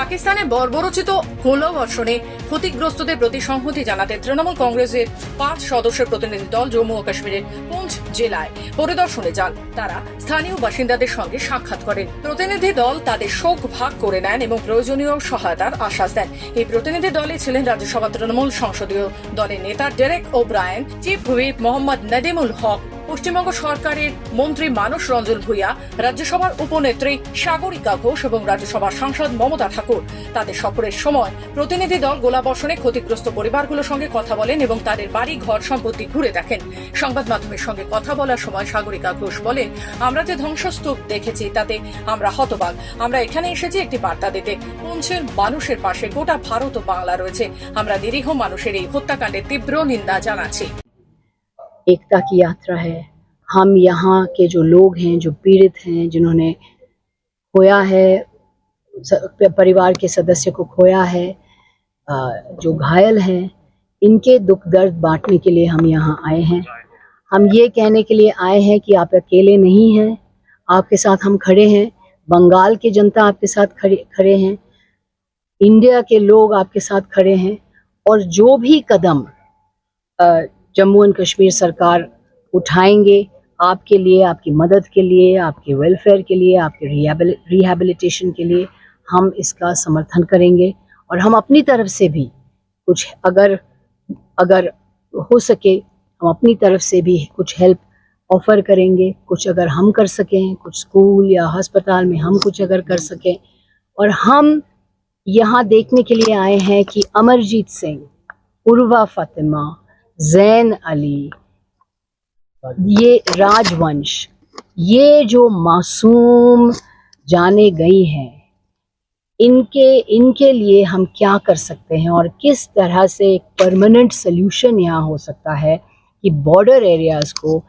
পাকিস্তানে বর্বরচিত গোলাবর্ষণে ক্ষতিগ্রস্তদের প্রতি সংহতি জানাতে তৃণমূল কংগ্রেসের পাঁচ সদস্যের প্রতিনিধি দল জম্মু ও কাশ্মীরের পুঞ্চ জেলায় পরিদর্শনে যান। তারা স্থানীয় বাসিন্দাদের সঙ্গে সাক্ষাৎ করেন। প্রতিনিধি দল তাদের শোক ভাগ করে নেন এবং প্রয়োজনীয় সহায়তার আশ্বাস দেন। এই প্রতিনিধি দলে ছিলেন রাজ্যসভা তৃণমূল সংসদীয় দলের নেতা Derek O'Brien chief whip Mohammad Nadimul Haque Paschimbanga সরকারের মন্ত্রী মানস রঞ্জন ভূঁইয়া, রাজ্যসভার উপনেত্রী সাগরিকা ঘোষ এবং রাজ্যসভার সাংসদ মমতা ঠাকুর। তাদের সফরের সময় প্রতিনিধি দল গোলাবর্ষণে ক্ষতিগ্রস্ত পরিবারগুলোর সঙ্গে কথা বলেন এবং তাদের বাড়ি ঘর সম্পত্তি ঘুরে দেখেন। সংবাদ মাধ্যমের সঙ্গে কথা বলার সময় সাগরিকা ঘোষ বলেন, আমরা যে ধ্বংসস্তূপ দেখেছি, তাতে আমরা হতবাক। আমরা এখানে এসেছি একটি বার্তা দিতে। পুঞ্চের মানুষের পাশে গোটা ভারত ও বাংলা রয়েছে। আমরা নিরীহ মানুষের এই হত্যাকাণ্ডের তীব্র নিন্দা জানাচ্ছি। एकता की यात्रा है। हम यहाँ के जो लोग हैं, जो पीड़ित हैं, जिन्होंने खोया है परिवार के सदस्य को खोया है जो घायल हैं, इनके दुख दर्द बांटने के लिए हम यहाँ आए हैं। हम ये कहने के लिए आए हैं कि आप अकेले नहीं हैं, आपके साथ हम खड़े हैं, बंगाल की जनता आपके साथ खड़े खड़े हैं, इंडिया के लोग आपके साथ खड़े हैं, और जो भी कदम जम्मू एंड कश्मीर सरकार उठाएँगे आपके लिए, आपकी मदद के लिए, आपके वेलफेयर के लिए, आपके रिहैबिलिटेशन के लिए हम इसका समर्थन करेंगे। और हम अपनी तरफ़ से भी कुछ अगर अगर हो सके, हम अपनी तरफ़ से भी कुछ हेल्प ऑफ़र करेंगे। कुछ अगर हम कर सकें, कुछ स्कूल या अस्पताल में हम कुछ अगर कर सकें। और हम यहाँ देखने के लिए आए हैं कि अमरजीत सिंह, उर्वा फातिमा जैन अली। ये राजवंश, ये जो मासूम जाने गई हैं, इनके इनके लिए हम क्या कर सकते हैं और किस तरह से एक परमानेंट सोल्यूशन यहाँ हो सकता है कि बॉर्डर एरियाज़ को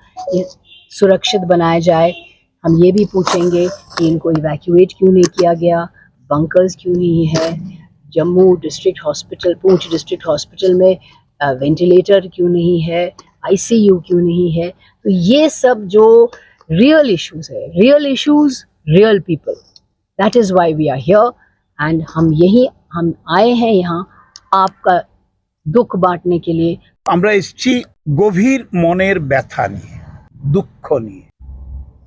सुरक्षित बनाया जाए। हम ये भी पूछेंगे कि इनको इवैक्यूएट क्यों नहीं किया गया? बंकर्स क्यों नहीं है? Jammu district hospital Poonch district hospital में वेंटिलेटर क्यों नहीं है आईसीयू क्यों नहीं है तो ये सब जो रियल इश्यूज है real issues real people that is why we are here and हम यही हम आए हैं यहाँ आपका दुख बांटने के लिए আমরা এসেছি গভীর মনের ব্যথা নিয়ে দুঃখ নিয়ে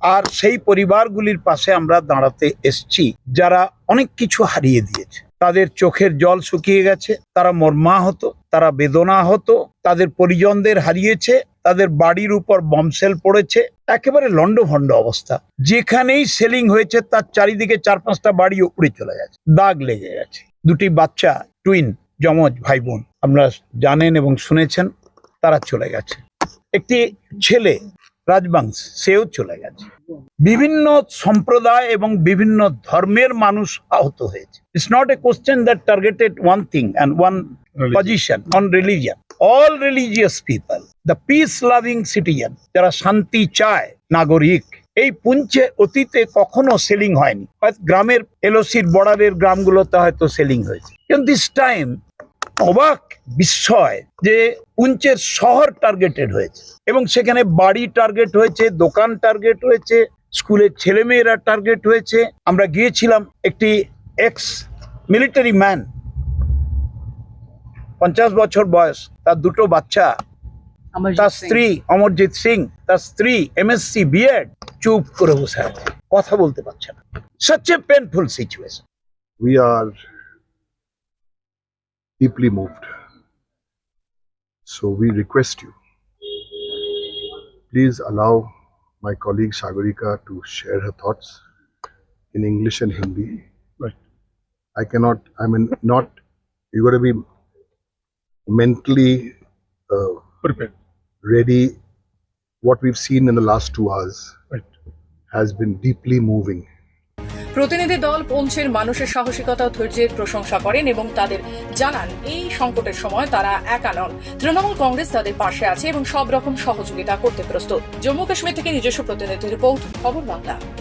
আর সেই পরিবারগুলির পাশে আমরা দাঁড়াতে এসেছি যারা অনেক কিছু হারিয়ে দিয়েছে তাদের চোখের জল শুকিয়ে গেছে, তারা মর্মা হতো তারা বেদনা হতো তাদের পরিজনদের হারিয়েছে, তাদের বাড়ির উপর বমসেল পড়েছে, একেবারে লন্ডভন্ড অবস্থা। যেখানেই সেলিং হয়েছে, তার চারিদিকে চার পাঁচটা বাড়ি উপড়ে চলে গেছে, দাগ লেগে গেছে। দুটি বাচ্চা, টুইন, যমজ ভাই বোন, আপনারা জানেন এবং শুনেছেন, তারা চলে গেছে। একটি ছেলে রাজবংশ সেও চলে গেছে। বিভিন্ন সম্প্রদায় এবং বিভিন্ন ধর্মের মানুষ আহত হয়েছে। It's not a question that targeted one thing and one position on religion all religious people the peace loving citizen যারা শান্তি চায় নাগরিক এই পুঞ্চে অতীতে কখনো সেলিং হয়নি। গ্রামের এলওসির বর্ডারের গ্রামগুলোতে হয়তো সেলিং হয়েছে। কিন্তু দিস টাইম অবাক বিস্ময় যে পুঞ্চের শহর টার্গেটেড হয়েছে এবং সেখানে বাড়ি টার্গেট হয়েছে দোকান টার্গেট হয়েছে স্কুলের ছেলেমেয়েরা টার্গেট হয়েছে। আমরা গিয়েছিলাম একটি এক্স মিলিটারি ম্যান পঞ্চাশ বছর বয়স তার দুটো বাচ্চা তার স্ত্রী অমরজিৎ সিং তার স্ত্রী এমএসসি বিএড চুপ করে বসে আছে কথা বলতে পারছে না। Such a painful situation we are deeply moved. So we request you, please allow my colleague Sagarika to share her thoughts in English and Hindi. But I cannot, I mean, not, you got to be mentally uh, Prepared. ready. What we've seen in the last two hours has been deeply moving. প্রতিনিধি দল পৌঁছের মানুষের সাহসিকতা ও ধৈর্যের প্রশংসা করেন এবং তাদের জানান, এই সংকটের সময় তারা একা নন। তৃণমূল কংগ্রেস তাদের পাশে আছে এবং সব রকম সহযোগিতা করতে প্রস্তুত। জম্মু কাশ্মীর থেকে নিজস্ব প্রতিনিধি রিপোর্ট, খবর বাংলা।